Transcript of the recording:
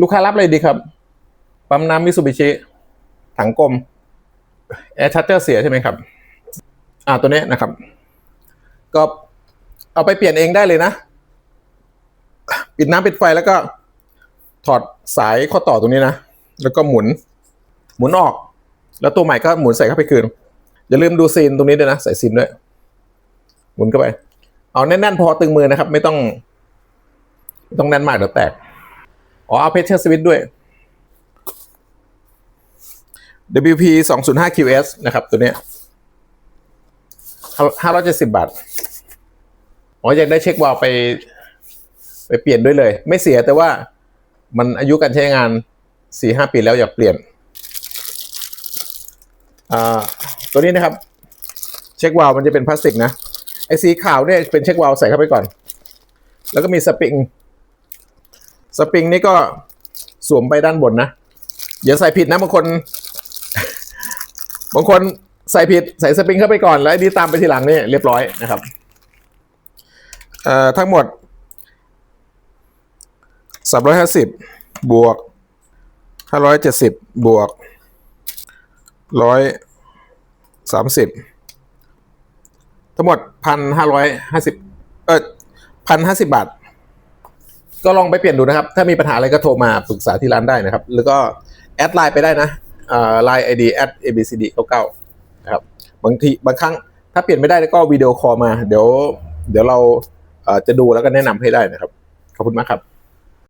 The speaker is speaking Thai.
ลูกค้ารับอะไรดีครับ ปั๊มน้ำมิสูบิชิ ถังกลมแอร์ชัตเตอร์เสียใช่ไหมครับ อ่าตัวนี้นะครับ ก็เอาไปเปลี่ยนเองได้เลยนะ ปิดน้ำปิดไฟแล้วก็ ถอดสายข้อต่อตรงนี้นะ แล้วก็หมุน หมุนออก แล้วตัวใหม่ก็หมุนใส่เข้าไปคืน อย่าลืมดูซีนตรงนี้ด้วยนะ ใส่ซีนด้วย หมุนเข้าไป เอาแน่นๆพอตึงมือนะครับ ไม่ต้อง ไม่ต้องแน่นมากเดี๋ยวแตก อ๋อเอาเพชเชอร์สวิตด้วย WP 205 QS นะครับ ตัวเนี้ย570บาทอ๋ออยากได้เช็ควาล์ไป ไปเปลี่ยนด้วยเลย ไม่เสียแต่ว่ามันอายุการใช้งาน4-5ปีแล้วอยากเปลี่ยน อ่า ตัวนี้นะครับ เช็ควาล์มันจะเป็นพลาสติกนะ ไอ้สีขาวเนี่ยเป็นเช็ควาล์ใส่เข้าไปก่อน แล้วก็มีสปริง สปริงนี่ก็สวมไปด้านบนนะอย่าใส่ผิดนะบางคน บางคนใส่ผิดใส่สปริงเข้าไปก่อนแล้วไอ้นี่ตามไปทีหลังนี่เรียบร้อยนะครับเอ่อทั้งหมดสามร้อยห้าสิบบวกห้าร้อยเจ็ดสิบบวกร้อยสามสิบทั้งหมดพันห้าร้อยห้าสิบเออพันห้าสิบบาท ก็ลองไปเปลี่ยนดูนะครับ ถ้ามีปัญหาอะไรก็โทรมาปรึกษาที่ร้านได้นะครับ แล้วก็แอดไลน์ไปได้นะไลน์ไอดีแอด abcd 99นะครับบางทีบางครั้งถ้าเปลี่ยนไม่ได้ก็วิดีโอคอลมา เดี๋ยว เดี๋ยวเราจะดูแล้วก็แนะนำให้ได้นะครับ ขอบคุณมากครับ